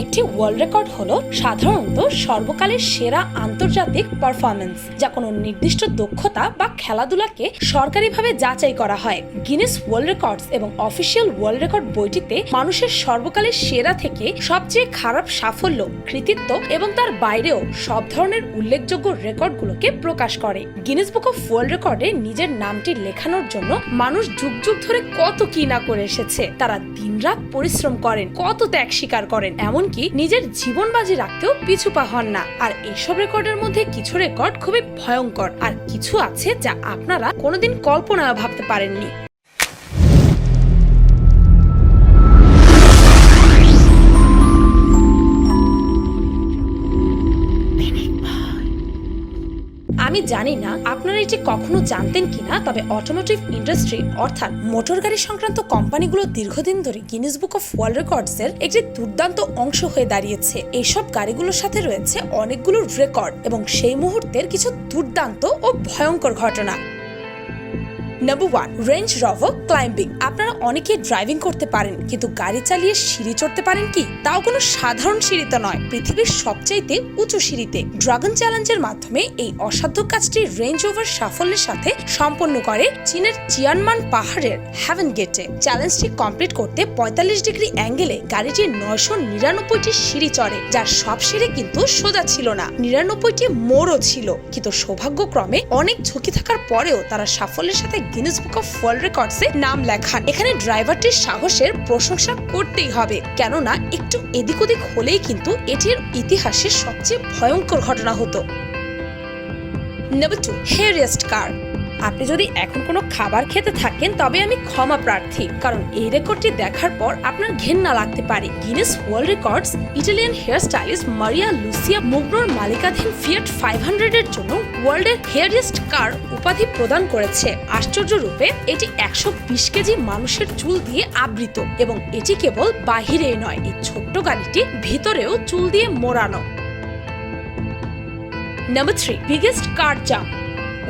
একটি world record হলো সাধারণত সর্বকালের সেরা আন্তর্জাতিক পারফরমেন্স যা কোনো নির্দিষ্ট দক্ষতা বা খেলাধুলাকে সরকারিভাবে যাচাই করা হয়। গিনেস ওয়ার্ল্ড রেকর্ডস এবং অফিসিয়াল ওয়ার্ল্ড রেকর্ড বইটিতে মানুষের সর্বকালের সেরা থেকে সবচেয়ে খারাপ সাফল্য, কৃতিত্ব এবং তার বাইরেও সব ধরনের উল্লেখযোগ্য রেকর্ডগুলোকে প্রকাশ করে। গিনেস বুক অফ ওয়ার্ল্ড রেকর্ডে নিজের নামটি লেখানোর জন্য মানুষ যুগ যুগ ধরে কত কি না করে এসেছে। তারা দিনরাত পরিশ্রম করেন, কত ত্যাগ স্বীকার করেন। এমনকি নিজের জীবন বাজি রাখতেও পিছু পা হন না। আর এইসব রেকর্ডের মধ্যে কিছু রেকর্ড খুবই ভয়ঙ্কর। আর কিছু আছে যা আপনারা কোনোদিন কল্পনা ভাবতে পারেননি। জানি না, আপনারা এটি কখনো জানতেন কিনা, তবে অটোমোটিভ ইন্ডাস্ট্রি অর্থাৎ মোটর গাড়ি সংক্রান্ত কোম্পানিগুলো দীর্ঘদিন ধরে Guinness book of world records এর একটি দুর্দান্ত অংশ হয়ে দাঁড়িয়েছে। এইসব গাড়িগুলোর সাথে রয়েছে অনেকগুলো রেকর্ড এবং সেই মুহূর্তের কিছু দুর্দান্ত ও ভয়ঙ্কর ঘটনা। Number one Range Rover climbing আপনারা অনেকে ড্রাইভিং করতে পারেন, কিন্তু গাড়ি চালিয়ে সিঁড়ি চড়তে পারেন কি? তাও কোনো সাধারণ সিঁড়িতে নয়, পৃথিবীর সবচাইতে উঁচু সিঁড়িতে। ড্রাগন চ্যালেঞ্জের মাধ্যমে এই অসাধ্য কাজটি রেঞ্জ ওভার সাফল্যের সাথে সম্পন্ন করে চীনের চিয়ানমান পাহাড়ের হ্যাভেন গেটে চ্যালেঞ্জটি কমপ্লিট করতে পঁয়তাল্লিশ ডিগ্রি অ্যাঙ্গেলে গাড়িটি নয়শো নিরানব্বইটি সিঁড়ি চড়ে, যার সব সিঁড়ি কিন্তু সোজা ছিল না। নিরানব্বইটি মোড়ও ছিল, কিন্তু সৌভাগ্যক্রমে অনেক ঝুঁকি থাকার পরেও তারা সাফল্যের সাথে গিনেস বুক অফ ওয়ার্ল্ড রেকর্ডসে নাম লেখান এখানে ড্রাইভারটির সাহসের প্রশংসা করতেই হবে। কেননা, একটু এদিক ওদিক হলেই কিন্তু এটির ইতিহাসের সবচেয়ে ভয়ঙ্কর ঘটনা হতো। নাম্বার টু হেয়ারেস্ট কার আপনি যদি এখন কোনো খাবার খেতে থাকেন, তবে আমি ক্ষমা প্রার্থী। কারণ এই রেকর্ডটি দেখার পর আপনার ঘেন্না লাগতে পারে। Guinness world records Italian hair stylist Maria Lucia মুগ্রোর মালিকাধীন ফিয়াট ফাইভ হান্ড্রেডের জন্য ওয়ার্ল্ডের হেয়ারিয়েস্ট কার উপাধি প্রদান করেছে। আশ্চর্য রূপে, এটি একশো বিশ কেজি মানুষের চুল দিয়ে আবৃত এবং এটি কেবল বাহিরেই নয়, এই ছোট্ট গাড়িটি ভিতরেও চুল দিয়ে মোড়ানো। Number three biggest car jump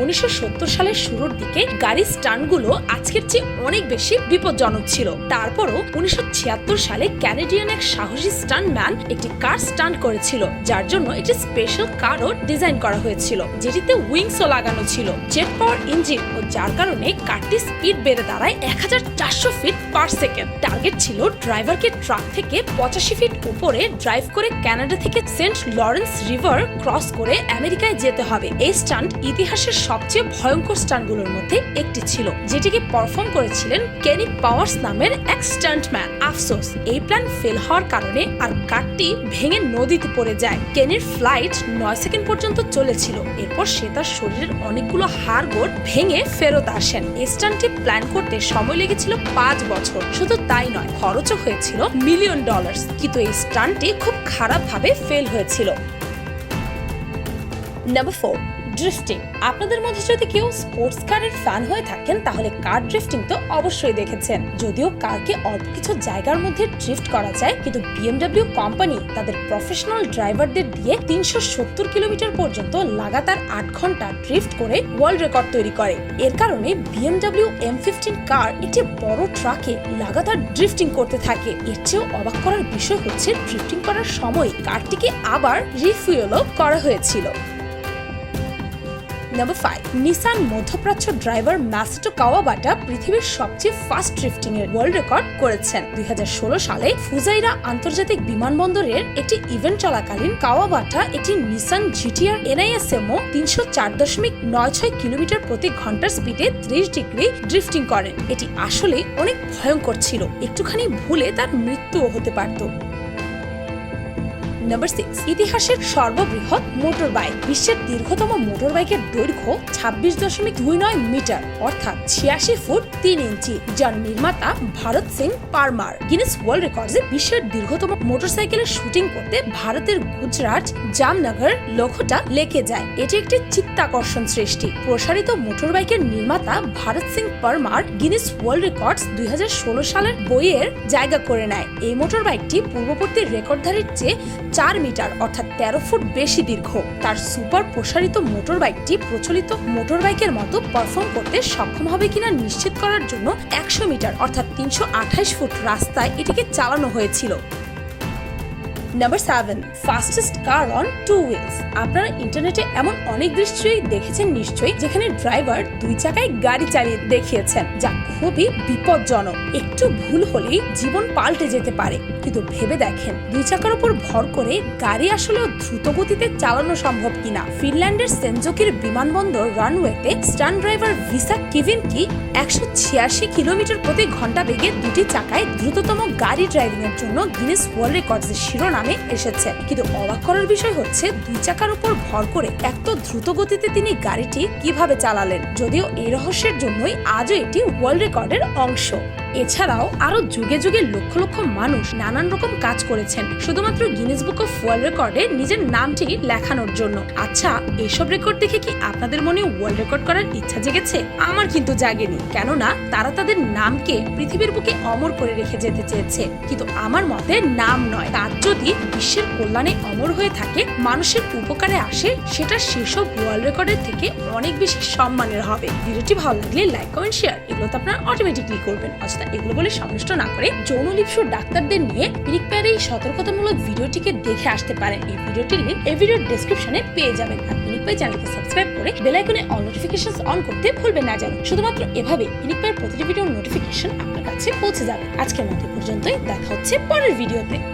উনিশশো সত্তর সালের শুরুর দিকে গাড়ির স্টান্টগুলো আজকের চেয়ে অনেক বেশি বিপজ্জনক ছিল। তারপরও উনিশশো ছিয়াত্তর সালে ক্যানেডিয়ান এক সাহসী স্টান্টম্যান একটি কার স্টান্ট করেছিল, যার জন্য একটি স্পেশাল কারও ডিজাইন করা হয়েছিল, যেটিতে উইংসও লাগানো ছিল। জেট পাওয়ার ইঞ্জিন ও যার কারণে কারটি স্পিড বেড়ে দাঁড়ায় এক হাজার চারশো ফিট পার সেকেন্ড টার্গেট ছিল ড্রাইভারকে ট্রাক থেকে পঁচাশি ফিট উপরে ড্রাইভ করে কানাডা থেকে সেন্ট লরেন্স রিভার ক্রস করে আমেরিকায় যেতে হবে। এই স্টান্ট ইতিহাসের সবচেয়ে ভয়ঙ্কর স্টান্টগুলোর মধ্যে একটি ছিল, যেটিকে পারফর্ম করেছিলেন কেনি পাওয়ার্স নামের এক স্টান্টম্যান। আফসোস, এই প্ল্যান ফেল হওয়ার কারণে আর কারটি ভেঙে নদীতে পড়ে যায়। কেনির ফ্লাইট নয় সেকেন্ড পর্যন্ত চলেছিল, এরপর সে তার শরীরের অনেকগুলো হাড় গোড় ভেঙে ফেরত আসেন। এই স্টান্টটি প্ল্যান করতে সময় লেগেছিল পাঁচ বছর। শুধু তাই নয়, খরচও হয়েছিল মিলিয়ন ডলার্স কিন্তু এই স্টান্টটি খুব খারাপভাবে ফেল হয়েছিল। ফোর ড্রিফটিং আপনাদের মধ্যে যদি কেউ স্পোর্টস কারের ফ্যান হয়ে থাকেন, তাহলে কার ড্রিফটিং তো অবশ্যই দেখেছেন। যদিও কারকে অল্প কিছু জায়গার মধ্যে ড্রিফট করা যায়, কিন্তু বিএমডব্লিউ কোম্পানি তাদের প্রফেশনাল ড্রাইভারদের দিয়ে তিনশো সত্তর কিলোমিটার পর্যন্ত লাগাতার আট ঘণ্টা ড্রিফট করে ওয়ার্ল্ড রেকর্ড তৈরি করে। এর কারণে বিএমডব্লিউ এম ফিফটিন কার একটি বড় ট্রাকে লাগাতার ড্রিফটিং করতে থাকে। এর চেয়েও অবাক করার বিষয় হচ্ছে ড্রিফটিং করার সময় কারটিকে আবার রিফুয়েলও করা হয়েছিল। নাম্বার ফাইভ নিসান মধ্যপ্রাচ্য ড্রাইভার ম্যাসটো কাওয়াবাটা পৃথিবীর সবচেয়ে ফাস্ট ড্রিফটিং এর ওয়ার্ল্ড রেকর্ড করেছেন। দু হাজার ষোলো সালে ফুজাইরা আন্তর্জাতিক বিমানবন্দরের একটি ইভেন্ট চলাকালীন কাওয়াবাটা একটি নিসান জিটিআর এনআইএসএমও তিনশো চার দশমিক নয় ছয় কিলোমিটার প্রতি ঘণ্টার স্পিডে ত্রিশ ডিগ্রি ড্রিফটিং করেন। এটি আসলে অনেক ভয়ঙ্কর ছিল। একটুখানি ভুলে তার মৃত্যুও হতে পারত। নাম্বার সিক্স ইতিহাসের সর্ববৃহৎ মোটর বাইক বিশ্বের দীর্ঘতম মোটর বাইকের দৈর্ঘ্য ছাব্বিশ দশমিক দুই নয় মিটার, অর্থাৎ ছিয়াশি ফুট তিন ইঞ্চি, যার নির্মাতা ভারত সিং পারমার। গিনেস ওয়ার্ল্ড রেকর্ডসে বিশ্বের দীর্ঘতম মোটরসাইকেলের শুটিং করতে ভারতের গুজরাট জামনগর লক্ষ্যটা লেকে যায়। এটি একটি চিত্তাকর্ষণ সৃষ্টি। প্রসারিত মোটর বাইকের নির্মাতা Bharat Singh Parmar Guinness world records দুই হাজার ষোলো সালের বইয়ের জায়গা করে নেয়। এই মোটর বাইকটি পূর্ববর্তী রেকর্ডধারীর চেয়ে চার মিটার, অর্থাৎ তেরো ফুট বেশি দীর্ঘ। তার সুপার প্রসারিত মোটর বাইকটি প্রচলিত মোটর বাইকের মতো পারফর্ম করতে সক্ষম হবে কিনা নিশ্চিত করার জন্য একশো মিটার, অর্থাৎ তিনশো আঠাশ ফুট রাস্তায় এটিকে চালানো হয়েছিল। Number seven, fastest car on two wheels. আপনারা ইন্টারনেটে এমন অনেক দৃশ্যই দেখেছেন নিশ্চয়ই, যেখানে ড্রাইভার দুই চাকায় গাড়ি চালিয়ে দেখিয়েছেন। যা খুবই বিপজ্জনক। একটু ভুল হলেই জীবন পাল্টে যেতে পারে। কিন্তু ভেবে দেখেন, দুই চাকার উপর ভর করে গাড়ি আসলে দ্রুত গতিতে চালানো সম্ভব কিনা। ফিনল্যান্ডের সেনজোকির বিমানবন্দর রানওয়েতে স্টান ড্রাইভার ভিসা কিভিন কি একশো ছিয়াশি কিলোমিটার প্রতি ঘণ্টা বেগে দুটি চাকায় দ্রুততম গাড়ি ড্রাইভিং এর জন্য গিনেস ওয়ার্ল্ড রেকর্ডস শিরোনামে এসেছে। কিন্তু অবাক করার বিষয় হচ্ছে, দুই চাকার উপর ভর করে এত দ্রুত গতিতে তিনি গাড়িটি কীভাবে চালালেন? যদিও এই রহস্যের জন্যই আজও এটি ওয়ার্ল্ড রেকর্ডের অংশ। এছাড়াও আরও যুগে যুগে লক্ষ লক্ষ মানুষ নানান রকম কাজ করেছেন, শুধুমাত্র গিনেস বুক অফ ওয়ার্ল্ড রেকর্ডে নিজের নামটি লেখানোর জন্য। আচ্ছা এইসব রেকর্ড দেখে কি আপনাদের মনে ওয়ার্ল্ড রেকর্ড করার ইচ্ছা জেগেছে? আমার কিন্তু জাগেনি, কেননা তারা তাদের নামকে পৃথিবীর বুকে অমর করে রেখে যেতে চেয়েছে। কিন্তু আমার মতে নাম নয়, তার যদি বিশ্বের কল্যাণে অমর হয়ে থাকে, মানুষের উপকারে আসে, সেটা সেসব ওয়ার্ল্ড রেকর্ডের থেকে অনেক বেশি সম্মানের হবে। ভিডিওটি ভালো লাগলে লাইক কমেন্ট শেয়ার এগুলো তো আপনারা অটোমেটিকলি করবেন। অযথা এগুলো বলে সন্তুষ্ট না করে যৌন লিপসুর ডাক্তারদের নিয়ে পিনিক প্যার এই সতর্কতামূলক ভিডিওটিকে দেখে আসতে পারেন। এই ভিডিওটির লিঙ্ক এই ভিডিওর ডেসক্রিপশনে পেয়ে যাবেন। আর পাই চ্যানেলকে সাবস্ক্রাইব করে বেল আইকনে অল নোটিফিকেশন অন করতে ভুলবেন না যেন। শুধুমাত্র এভাবে পিনিক পায়ের প্রতিটি ভিডিওর নোটিফিকেশন আপনার কাছে পৌঁছে যাবে। আজকের মধ্যে পর্যন্তই। দেখা হচ্ছে পরের ভিডিওতে